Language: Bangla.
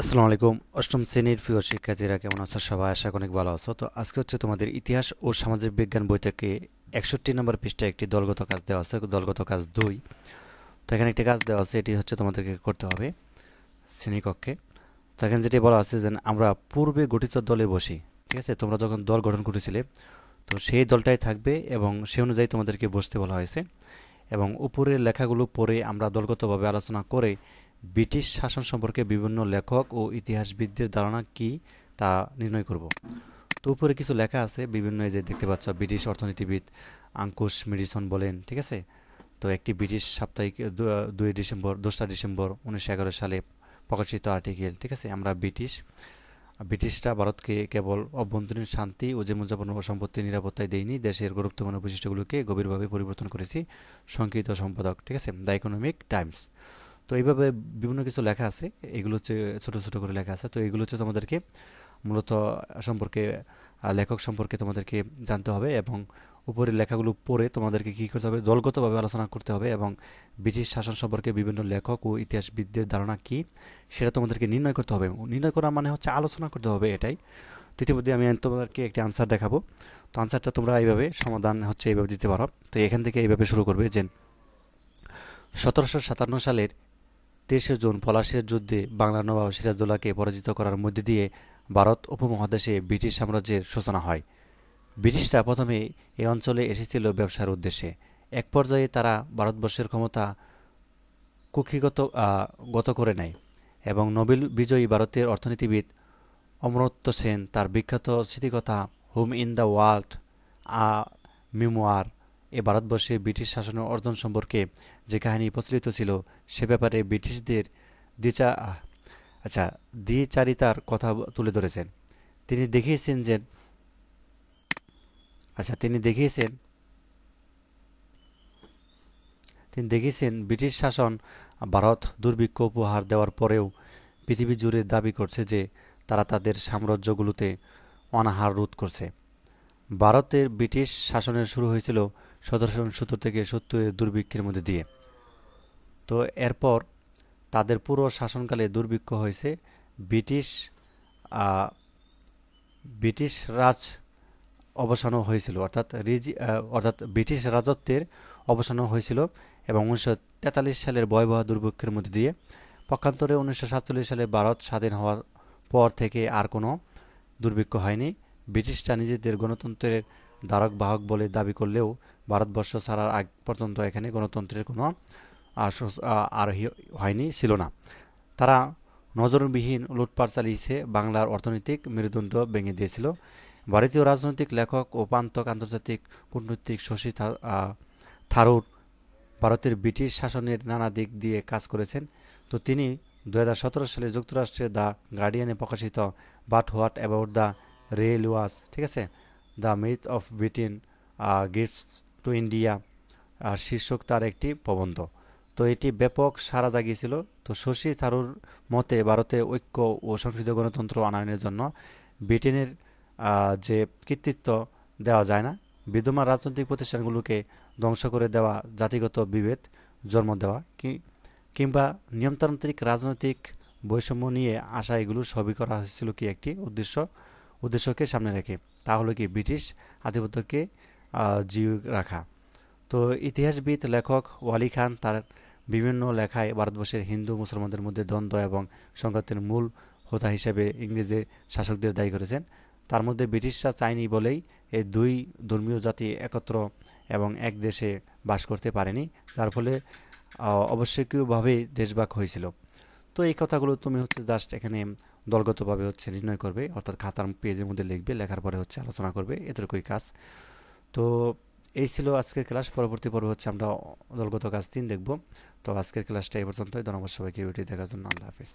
আসসালামু আলাইকুম। অষ্টম শ্রেণির প্রিয় শিক্ষার্থীরা, কেমন আছো? সবাই আশা অনেক ভালো আছো। তো আজকে হচ্ছে তোমাদের ইতিহাস ও সামাজিক বিজ্ঞান বই থেকে একষট্টি নম্বর পৃষ্ঠায় একটি দলগত কাজ দেওয়া আছে, দলগত কাজ দুই। তো এখানে একটি কাজ দেওয়া আছে, এটি হচ্ছে তোমাদেরকে করতে হবে শ্রেণীকক্ষে। তো এখানে যেটি বলা আছে যে আমরা পূর্বে গঠিত দলে বসি, ঠিক আছে? তোমরা যখন দল গঠন করেছিলে, তো সেই দলটাই থাকবে এবং সে অনুযায়ী তোমাদেরকে বসতে বলা হয়েছে। এবং উপরের লেখাগুলো পড়ে আমরা দলগতভাবে আলোচনা করে ব্রিটিশ শাসন সম্পর্কে বিভিন্ন লেখক ও ইতিহাসবিদদের ধারণা কি তা নির্ণয় করব। তো উপরে কিছু লেখা আছে, বিভিন্ন যে দেখতে পাচ্ছ, ব্রিটিশ অর্থনীতিবিদ আঙ্কুশ মেডিসন বলেন, ঠিক আছে? তো একটি ব্রিটিশ সাপ্তাহিক দুই ডিসেম্বর দোসরা ডিসেম্বর উনিশশো এগারো সালে প্রকাশিত আর্টিকেল, ঠিক আছে? আমরা ব্রিটিশ, ব্রিটিশরা ভারতকে কেবল অভ্যন্তরীণ শান্তি ও জীবনযাপন ও সম্পত্তি নিরাপত্তায় দেয়নি, দেশের গুরুত্বপূর্ণ বৈশিষ্ট্যগুলোকে গভীরভাবে পরিবর্তন করেছি, সংক্ষিপ্ত সম্পাদক, ঠিক আছে? দ্য ইকোনমিক টাইমস তো এইভাবে বিভিন্ন কিছু লেখা আছে। এগুলো হচ্ছে ছোটো ছোটো করে লেখা আছে। তো এগুলো হচ্ছে তোমাদেরকে মূলত সম্পর্কে লেখক সম্পর্কে তোমাদেরকে জানতে হবে এবং উপরের লেখাগুলো পড়ে তোমাদেরকে কী করতে হবে? দলগতভাবে আলোচনা করতে হবে এবং ব্রিটিশ শাসন সম্পর্কে বিভিন্ন লেখক ও ইতিহাসবিদদের ধারণা কী সেটা তোমাদেরকে নির্ণয় করতে হবে। নির্ণয় করা মানে হচ্ছে আলোচনা করতে হবে এটাই। তো ইতিমধ্যে আমি তোমাদেরকে একটি আনসার দেখাবো। তো আনসারটা তোমরা এইভাবে সমাধান হচ্ছে এইভাবে দিতে পারো। তো এখান থেকে এইভাবে শুরু করবে যে সতেরোশো সাতান্ন সালের তেইশে জুন পলাশির যুদ্ধে বাংলার নবাব সিরাজদৌল্লাকে পরাজিত করার মধ্যে দিয়ে ভারত উপমহাদেশে ব্রিটিশ সাম্রাজ্যের সূচনা হয়। ব্রিটিশরা প্রথমে এই অঞ্চলে এসেছিল ব্যবসার উদ্দেশ্যে। এক পর্যায়ে তারা ভারতবর্ষের ক্ষমতা কুক্ষিগত গত করে নেয় এবং নোবেল বিজয়ী ভারতের অর্থনীতিবিদ অমরত্য সেন তার বিখ্যাত স্মৃতিকথা home in the world, a, memoir এ ভারতবর্ষে ব্রিটিশ শাসনের অর্জন সম্পর্কে যে কাহিনী প্রচলিত ছিল, সে ব্যাপারে ব্রিটিশদের দ্বিচা আচ্ছা দ্বিচারিতার কথা তুলে ধরেছেন। তিনি দেখিয়েছেন যে আচ্ছা তিনি দেখিয়েছেন তিনি দেখিয়েছেন ব্রিটিশ শাসন ভারত দুর্ভিক্ষ উপহার দেওয়ার পরেও পৃথিবী জুড়ে দাবি করছে যে তারা তাদের সাম্রাজ্যগুলোতে অনাহার রোধ করছে। ভারতের ব্রিটিশ শাসনের শুরু হয়েছিল সতেরোশো সত্তর থেকে সত্তরের দুর্ভিক্ষের মধ্যে দিয়ে। তো এরপর তাদের পুরো শাসনকালে দুর্ভিক্ষ হয়েছে। ব্রিটিশ ব্রিটিশ রাজ অবসানও হয়েছিল, অর্থাৎ রিজি অর্থাৎ ব্রিটিশ রাজত্বের অবসানও হয়েছিল এবং উনিশশো তেতাল্লিশ সালের ভয়াবহ দুর্ভিক্ষের মধ্যে দিয়ে। পক্ষান্তরে উনিশশো সাতচল্লিশ সালে ভারত স্বাধীন হওয়ার পর থেকে আর কোনো দুর্ভিক্ষ হয়নি। ব্রিটিশরা নিজেদের গণতন্ত্রের ধারক বাহক বলে দাবি করলেও ভারতবর্ষ ছাড়ার আগ পর্যন্ত এখানে গণতন্ত্রের কোনো আহ, সস- আহ, আর হয়নি ছিল না। তারা নজরবিহীন লুটপাট চালিয়েছে বাংলার অর্থনৈতিক মেরুদণ্ড ভেঙে দিয়েছিল। ভারতীয় রাজনৈতিক লেখক ও প্রান্তক আন্তর্জাতিক কূটনৈতিক শশী থারুর ভারতের ব্রিটিশ শাসনের নানা দিক দিয়ে কাজ করেছেন। তো তিনি দু হাজার সতেরো সালে যুক্তরাষ্ট্রের দ্য গার্ডিয়ানে প্রকাশিত but what about the railways ঠিক আছে? The myth of Britain gifts to India, আর শীর্ষক তার একটি প্রবন্ধ। তো এটি ব্যাপক সাড়া জাগিয়েছিল। তো শশী থারুর মতে ভারতে ঐক্য ও সংসদীয় গণতন্ত্র আনয়নের জন্য ব্রিটেনের যে কৃতিত্ব দেওয়া যায় না, বিদ্যমান রাজনৈতিক প্রতিষ্ঠানগুলোকে ধ্বংস করে দেওয়া, জাতিগত বিভেদ, জন্ম দেওয়া, কি, কিংবা নিয়মতান্ত্রিক রাজনৈতিক বৈষম্য নিয়ে আসা, এগুলো সবই করা হয়েছিল কি একটি উদ্দেশ্য, উদ্দেশ্যকে সামনে রেখে। তা হলো কি ব্রিটিশ আধিপত্যকে জিয়ে রাখা। তো ইতিহাসবিদ, লেখক ওয়ালি খান তার বিভিন্ন লেখায় ভারতবর্ষের হিন্দু, মুসলমানদের মধ্যে দ্বন্দ্ব এবং সংঘাতের মূল হোতা হিসেবে ইংরেজের শাসকদের দায়ী করেছেন। তার মধ্যে ব্রিটিশরা চায়নি বলেই এই দুই ধর্মীয় জাতি একত্র এবং এক দেশে বাস করতে পারেনি, যার ফলে অবশ্যকীয়ভাবেই দেশভাগ হয়েছিল। তো এই কথাগুলো তুমি হচ্ছে জাস্ট এখানে দলগতভাবে হচ্ছে নির্ণয় করবে, অর্থাৎ খাতার পেজের মধ্যে লিখবে, লেখার পরে হচ্ছে আলোচনা করবে, এতটুকুই কাজ। তো এই ছিল আজকের ক্লাস পরবর্তী পর্ব হচ্ছে আমরা দলগত কাজ তিন দেখব। তো আজকের ক্লাসটা এই পর্যন্তই, ধন্যবাদ সবাইকে ভিডিও দেখার জন্য আল্লাহ হাফিজ।